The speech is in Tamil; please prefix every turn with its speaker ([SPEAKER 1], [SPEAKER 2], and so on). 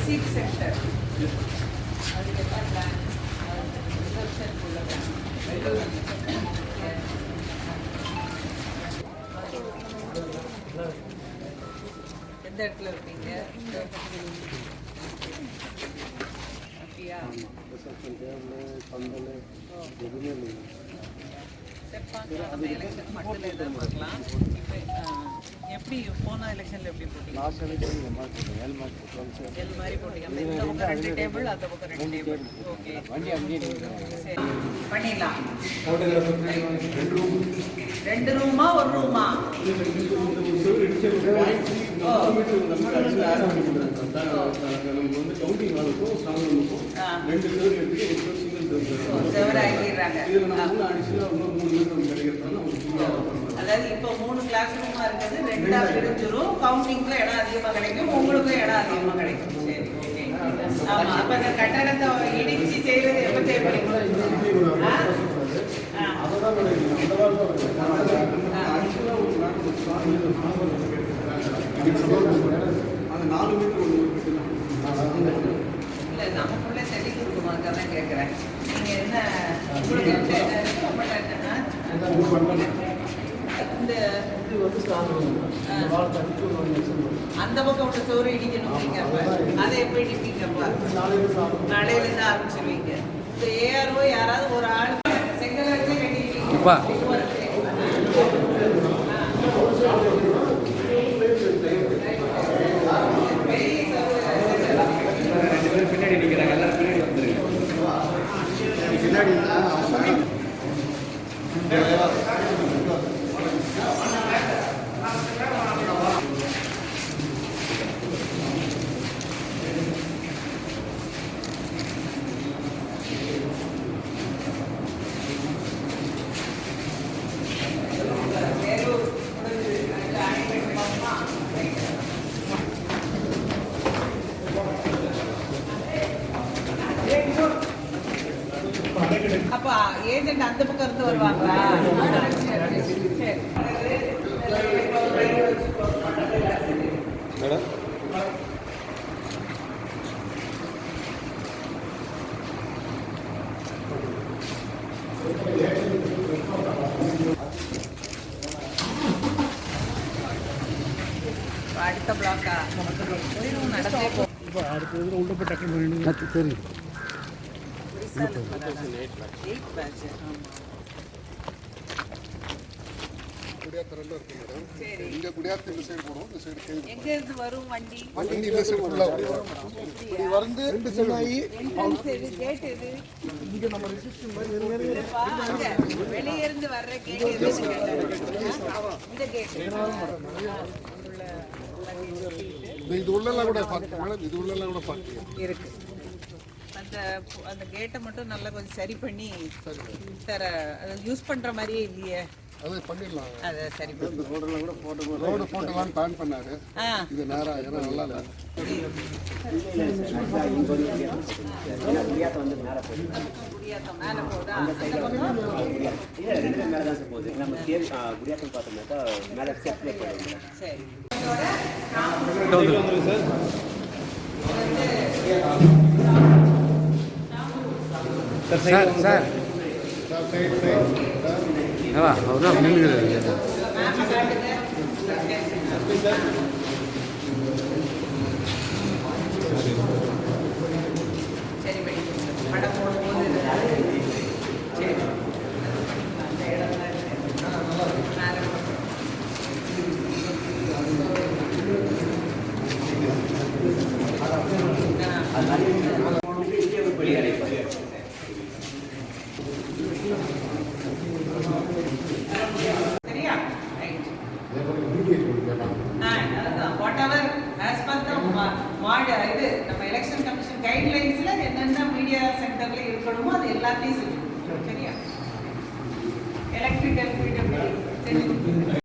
[SPEAKER 1] சீட் சென்டர் அதுக்கு என்ன பிளான் ரிசப்ஷன் உள்ள எந்த இடத்துல இருப்பீங்க அப்படியா? சரி, நம்ம மட்டும் எப்படி போன எலெக்ஷன்ல எப்படி போட்டீங்க எல் மாதிரி போட்டீங்க அந்த இந்த பக்கம் ரெண்டு டேபிள் அந்த பக்கம் ரெண்டு டேபிள் ஓகே சரி பண்ணிடலாம் ரெண்டு ரூமா ஒரு ரூமா ரெண்டு செவரு ஆக்கிடுறாங்க. அதாவது இப்போ மூணு கிளாஸ் ரூமா இருக்குது ரெண்டா பிரிஞ்சிரும் கவுண்டிங்க்கும் இடம் அதிகமா கிடைக்கும் உங்களுக்கும் இடம் அதிகமா கிடைக்கும். சரி ஓகே ஆமா அப்ப அந்த கட்டணத்தை இடிச்சு செய்வது எப்ப செய்வீங்க இந்த அந்த பக்கம் உள்ள சோறு இடிக்கணும் அதை எப்படி இடிப்பீங்கப்பா நாளையில இருந்து ஆரம்பிச்சிருவீங்க. இந்த ஏஆர்ஓ யாராவது ஒரு ஆள் செங்கல் வச்சு கட்டிடுவீங்க
[SPEAKER 2] ます。
[SPEAKER 1] அப்ப ஏஜென்ட் அந்த பக்கம் இருந்து வருவாங்களா. இப்ப அடுத்த பிளாக்கா நடந்தே போ
[SPEAKER 2] சரி
[SPEAKER 1] எயிட் பேட்ச் ஆமா
[SPEAKER 3] குடியாத்தரெல்லாம் இருக்கு மேடம்
[SPEAKER 1] சரி
[SPEAKER 3] இங்க குடியாத்து இந்த சைடு போடும் இந்த சைடு கேள்வி
[SPEAKER 1] எங்க இருந்து வரும் வண்டி
[SPEAKER 3] வண்டி இந்த சைடு இப்படி வந்து ரெண்டு சென்னாயி
[SPEAKER 1] என்ட்ரன்ஸ் எது கேட்
[SPEAKER 3] இங்க நம்ம ரிசப்ஷன் மாதிரி
[SPEAKER 1] வெளிய இருந்து வர்ற கேட் இந்த கேட்
[SPEAKER 3] இது உள்ளெல்லாம் கூட பார்த்து மேடம் இது உள்ளெல்லாம் கூட பார்த்து
[SPEAKER 1] இருக்கு. அந்த அந்த கேட்டை மட்டும் நல்லா கொஞ்சம் சரி பண்ணி தர அதை யூஸ் பண்ற மாதிரியே இல்லையே.
[SPEAKER 3] அதை பண்ணிடலாம்.
[SPEAKER 1] அதை சரி பண்ணி.
[SPEAKER 3] ரோடு போட்டலாம்னு பிளான் பண்ணாரு. இது நேரா ஏன்னா நல்லா இல்லை.
[SPEAKER 1] குடியாத்தம் மேல போதா அந்த பக்கம்
[SPEAKER 4] இல்லை ரெண்டு மேலே தான் சார் போகுது நம்ம தேவி குடியாத்தம் பார்த்தோம்னாக்கா மேலே
[SPEAKER 1] சரி.
[SPEAKER 2] சார். சார்
[SPEAKER 1] 三三好来吧？好多红绿的现 கைட்லைன்ஸில் என்னென்ன மீடியா சென்டரில் இருக்கணுமோ அது எல்லாத்தையும் செஞ்சு சரியா? எலக்ட்ரிக்கல் மீடியா செஞ்சு